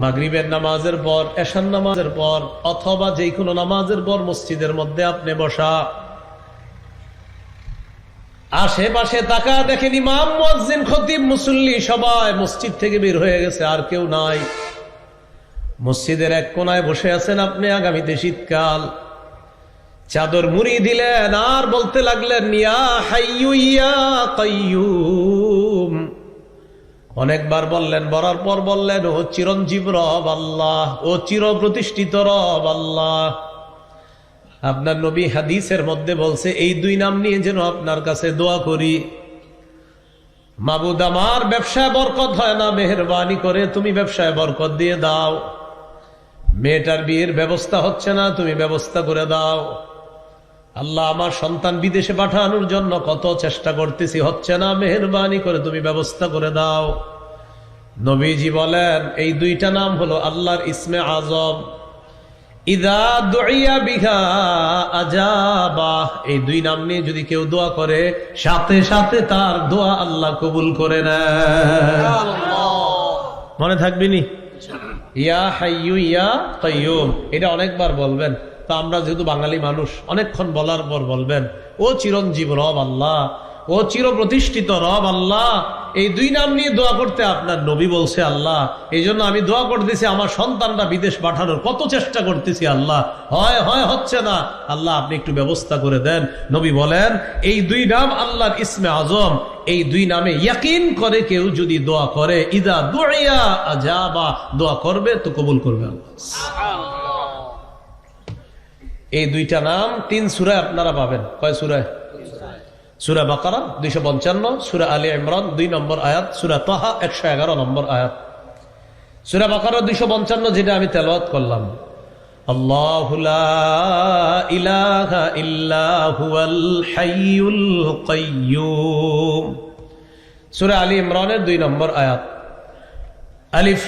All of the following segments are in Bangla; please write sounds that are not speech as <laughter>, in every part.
মাগরিবের নামাজের পর এশান নামাজের পর, অথবা যে কোনো নামাজের পর মসজিদের মধ্যে আপনি বসা। আশেপাশে তাকা দেখেন ইমাম, মুয়াজ্জিন, খতিব, মুসল্লি সবাই মসজিদ থেকে বের হয়ে গেছে, আর কেউ নাই। মসজিদের এক কোনায় বসে আছেন আপনি আগামীতে শীতকাল। চাদর মুড়ি দিলেন, আর বলতে লাগলেন, ইয়া হাইয়ু, ইয়া কাইয়ুম। অনেকবার বললেন, বলার পর বললেন, ও চিরঞ্জীব রব আল্লাহ, ও চির প্রতিষ্ঠিত রব আল্লাহ। আপনার নবী হাদিসের মধ্যে বলছে, এই দুই নাম নিয়ে যেন আপনার কাছে দোয়া করি। মাবুদ, আমার ব্যবসায় বরকত হয় না, মেহরবানি করে তুমি ব্যবসায় বরকত দিয়ে দাও। মেয়েটার বিয়ের ব্যবস্থা হচ্ছে না, তুমি ব্যবস্থা করে দাও। আল্লাহ, আমার সন্তান বিদেশে পাঠানোর জন্য কত চেষ্টা করতেছি, হচ্ছে না, মেহরবানি করে তুমি ব্যবস্থা করে দাও। নবীজি বলেন, এই দুইটা নাম হলো আল্লাহর ইসমে আজম। ইদা বিঘা আজাবা। এই দুই নাম নিয়ে যদি কেউ দোয়া করে, সাথে সাথে তার দোয়া আল্লাহ কবুল করে মনে থাকবিনি ইয়া হাইয়ু, ইয়া এটা অনেকবার বলবেন। তা আমরা যেহেতু বাঙালি মানুষ, অনেকক্ষণ বলার পর বলবেন, ও চিরঞ্জীব রব আল্লাহ ও চির প্রতিষ্ঠিত রব আল্লাহ। এই দুই নাম নিয়ে দোয়া করতে আপনার নবী বলছে আল্লাহ এই জন্য আমি দোয়া করতেছি আমার সন্তানরা বিদেশ পাঠানোর কত চেষ্টা করতেছি আল্লাহ। হয় হয় হচ্ছে না। আল্লাহ আপনি একটু ব্যবস্থা করে দেন। নবী বলেন এই দুই নাম আল্লাহর ইসমে আজম। এই দুই নামে ইয়াকিন করে কেউ যদি দোয়া করে ইদা দোয়া আজাবা দোয়া করবে তো কবুল করবে আল্লাহ। এই দুইটা নাম তিন সুরায় আপনারা পাবেন। কয় সুরায়? সুরা বাকারা দুইশো পঞ্চান্ন, সুরা আলী ইমরান দুই নম্বর আয়াত, সুরা তহা একশো এগারো নম্বর আয়াত। সুরা বাকারা দুইশো পঞ্চান্ন যেটা আমি তেলাওয়াত করলাম। সুরা আলী ইমরানের দুই নম্বর আয়াত। আলিফ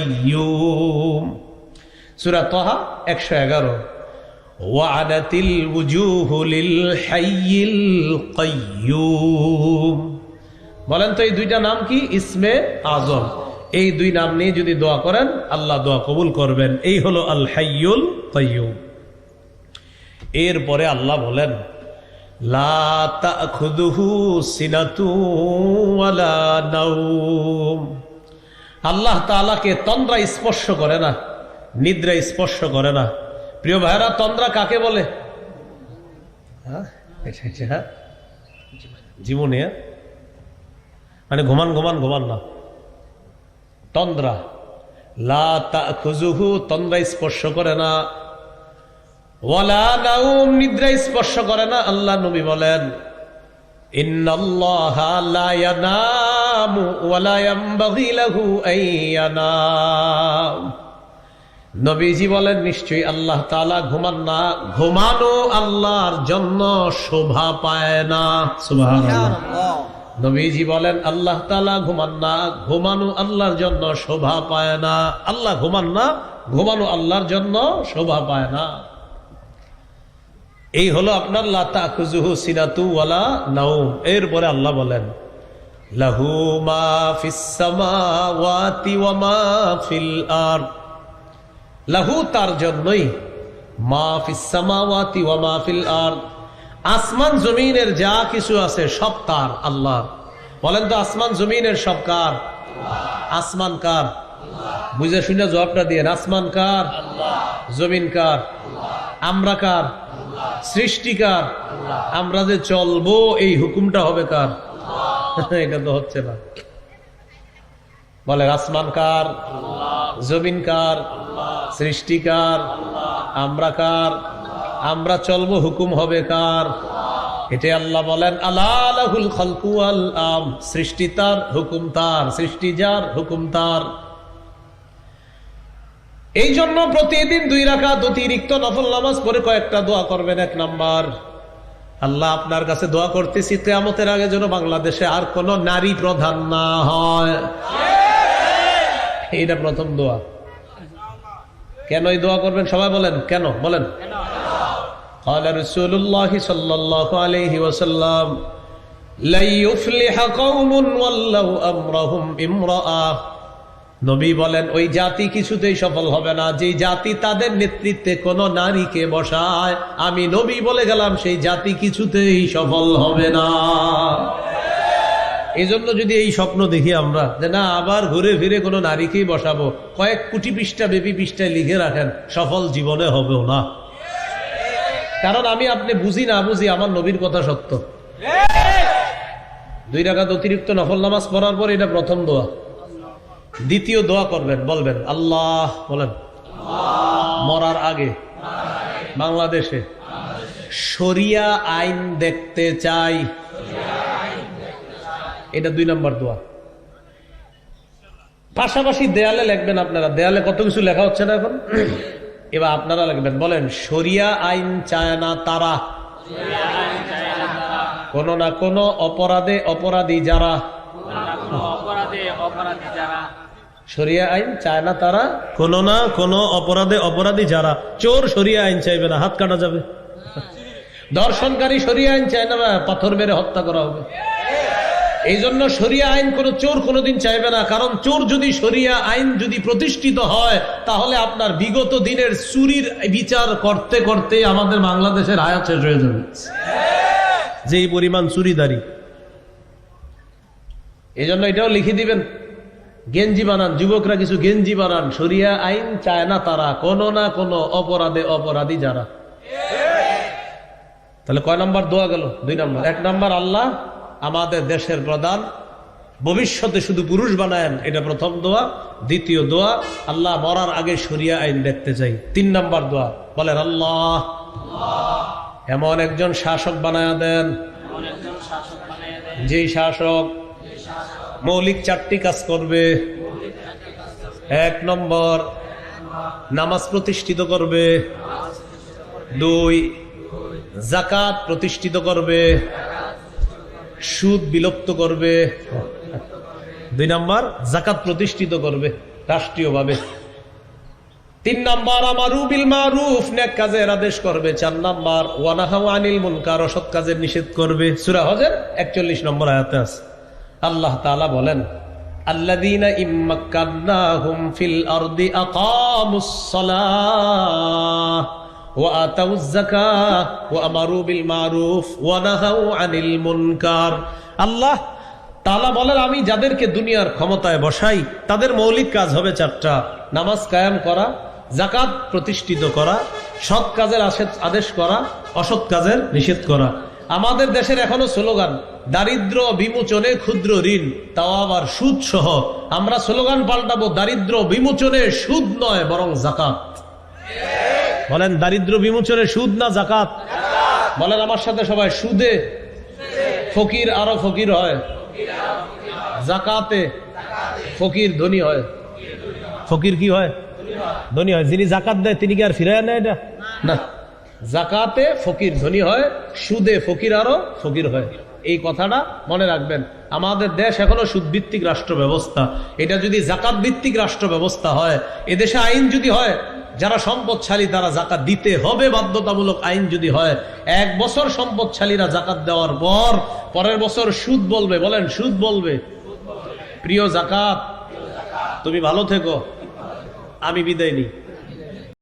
111 ওয়া'াদাতিল ওয়ুজুহু লিল হাইয়িল কাইয়্যুম বলেন তো এই দুইটা নাম কি? ইসমে আজম। এই দুই নাম নিয়ে যদি দোয়া করেন, আল্লাহ দোয়া কবুল করবেন। এই হলো আল হাইয়ুল কাইয়ুম। এরপরে আল্লাহ বলেন, লা তাখুদুহু আল্লাহ তাআলাকে তন্দ্রা স্পর্শ করে না, নিদ্রা স্পর্শ করে না প্রিয় ভাইরা তন্দ্রা কাকে বলে হ্যাঁ? হ্যাঁ? জীবনে হ্যাঁ? মানে ঘুমান ঘুমান ঘুমান না তন্দ্রা লা তন্দ্রা স্পর্শ করে না ওয়ালা নাউম নিদ্রা স্পর্শ করে না, আল্লাহ নবী বলেন নবীজি বলেন নিশ্চয়ই আল্লাহ তাআলা ঘুমান না ঘুমানো আল্লাহর জন্য শোভা পায় না। নবীজি বলেন আল্লাহ তালা ঘুমান না ঘুমানো আল্লাহর জন্য শোভা পায় না। আল্লাহ ঘুমান না ঘুমানো আল্লাহর জন্য শোভা পায় না। এই হলো আপনার লাতা খুজুহু সিনাতু ওয়ালা নাউম এরপরে আল্লাহ বলেন, লাহু মা ফিস সামাওয়াতি ওয়া ফিল আরদ। লাহু তার জন্যই মা ফিস সামাওয়াতি ওয়া মা ফিল আরদ। আসমান জমিনের যা কিছু আছে সব তার আল্লাহ বলেন তো, আসমান জমিনের সব কার? আসমান কার? বুঝে শুনে জবাবটা দিয়ে আসমান কার? জমিন কার? আমরা কার? সৃষ্টিকার। আমরা যে চলবো, এই হুকুমটা হবে কার? <laughs> এটা তো হচ্ছে না। বলে, আসমান কার? জমিন কার? সৃষ্টিকার? আমরা কার? আমরা চলবো, হুকুম হবে কার? এটা আল্লাহ বলেন আল্লাহুল খালকু আল আম। সৃষ্টি তার, হুকুম তার। সৃষ্টি যার, হুকুম তার। এই জন্য প্রতিদিন দুই রাখা অতিরিক্ত নফল নামাজ পরে কয়েকটা দোয়া করবেন এক নাম্বার আল্লাহ আপনার কাছে দোয়া করতেছি কেয়ামতের আগে যেন বাংলাদেশে আর কোন নারী প্রধান না হয় এটা প্রথম দোয়া কেন এই দোয়া করবেন সবাই বলেন কেন বলেন قال رسول الله صلى الله عليه وسلم لن يفلح قوم ولوا امرهم امراه নবী বলেন, ওই জাতি কিছুতেই সফল হবে না। যে জাতি তাদের নেতৃত্বে কোন নারীকে বসায়, আমি নবী বলে গেলাম, সেই জাতি কিছুতেই সফল হবে না। এই জন্য যদি এই স্বপ্ন দেখি আমরা, যে না, আবার ঘুরে ফিরে কোনো নারীকেই বসাবো, কয়েক কোটি পৃষ্ঠা, বেবি পৃষ্ঠায় লিখে রাখেন, সফল জীবনে হবেও না। কারণ আমি আপনি বুঝি না বুঝি, আমার নবীর কথা সত্য। দুই রাকাত অতিরিক্ত নফল নামাজ পড়ার পর এটা প্রথম দোয়া। দ্বিতীয় দোয়া করবেন, বলবেন, আল্লাহ, বলেন, মরার আগে বাংলাদেশে শরিয়া আইন দেখতে চাই। এটা দুই নম্বর দোয়া। পাশাপাশি দেয়ালে লিখবেন আপনারা, দেয়ালে কত কিছু লেখা হচ্ছে না এখন? এবার আপনারা লিখবেন, বলেন, শরিয়া আইন চায় না তারা। কোন না কোন অপরাধে অপরাধী যারা। অপরাধে অপরাধী যারা। শরিয়া আইন চায় না তারা, কোনো না কোনো অপরাধে অপরাধী যারা। চোর শরিয়া আইন চাইবে না, হাত কাটা যাবে। দর্শনকারী শরিয়া আইন চায় না, পাথর মেরে হত্যা করা হবে। এই জন্য শরিয়া আইন কোন চোর কোনোদিন চাইবে না, কারণ চোর যদি শরিয়া আইন যদি প্রতিষ্ঠিত হয়, তাহলে আপনার বিগত দিনের চুরির বিচার করতে করতে আমাদের বাংলাদেশের আয়াত শেষ হয়ে যাবে। যেই পরিমাণ চুরিদারি। এই জন্য এটাও লিখে দিবেন। গেঞ্জি বানান, যুবকরা কিছু গেঞ্জি বানান সরিয়া আইন চায় না তারা, কোনো না কোনো অপরাধে অপরাধী যারা। তাহলে কয় নম্বর দোয়া গেল? দুই নম্বর। এক নম্বর, আল্লাহ আমাদের দেশের প্রধান, ভবিষ্যতে শুধু পুরুষ বানায়েন, এটা প্রথম দোয়া। দ্বিতীয় দোয়া, আল্লাহ মরার আগে সরিয়া আইন দেখতে চাই। তিন নম্বর দোয়া, বলেন, আল্লাহ, এমন একজন শাসক বানায় দেন। যেই শাসক মৌলিক চারটি কাজ করবে। এক নম্বর, নামাজ প্রতিষ্ঠিত করবে। দুই জাকাত প্রতিষ্ঠিত করবে। সুদ বিলুপ্ত করবে। দুই নম্বর জাকাত প্রতিষ্ঠিত করবে রাষ্ট্রীয়ভাবে। তিন নাম্বার, আমার মারুফ, নেক কাজের আদেশ করবে। চার নম্বর ওয়ানাহা আনিল মুনকার, অসৎ কাজের নিষেধ করবে। সূরা হজের 41 নম্বর আয়াতে আছে। আল্লাহ তাআলা বলেন ওয়া আনিল মুনকার। আল্লাহ তালা বলেন, আমি যাদেরকে দুনিয়ার ক্ষমতায় বসাই, তাদের মৌলিক কাজ হবে চারটা। নামাজ কায়াম করা জাকাত প্রতিষ্ঠিত করা, সৎ কাজের আদেশ করা, অসৎ কাজের নিষেধ করা। আমাদের দেশের এখনও স্লোগান দারিদ্র বিমোচনে ক্ষুদ্র ঋণ, তাও আবার সুদ সহ আমরা স্লোগান পাল্টাবো, দারিদ্র বিমোচনে সুদ নয়, বরং জাকাত বলেন, দারিদ্র বিমোচনে সুদ না জাকাত বলেন, আমার সাথে সবাই, সুদে? ফকির আরও ফকির হয়। জাকাতে ফকির ধনী হয়। ফকির কি হয়? ধনী হয়। যিনি জাকাত দেয়, তিনি কি আর ফিরায় নেয় এটা? না। জাকাতে ফকির ধনী হয়, সুদে ফকির আরও ফকির হয়। এই কথাটা মনে রাখবেন। আমাদের দেশ এখনও সুদভিত্তিক রাষ্ট্র ব্যবস্থা এটা যদি জাকাত ভিত্তিক রাষ্ট্র ব্যবস্থা হয়, এদেশে আইন যদি হয়, যারা সম্পদশালী তারা জাকাত দিতে হবে বাধ্যতামূলক আইন যদি হয়, এক বছর সম্পদশালীরা জাকাত দেওয়ার পর, পরের বছর সুদ বলবে। বলেন, সুদ বলবে। প্রিয় জাকাত, তুমি ভালো থেকো। আমি বিদায় নিই।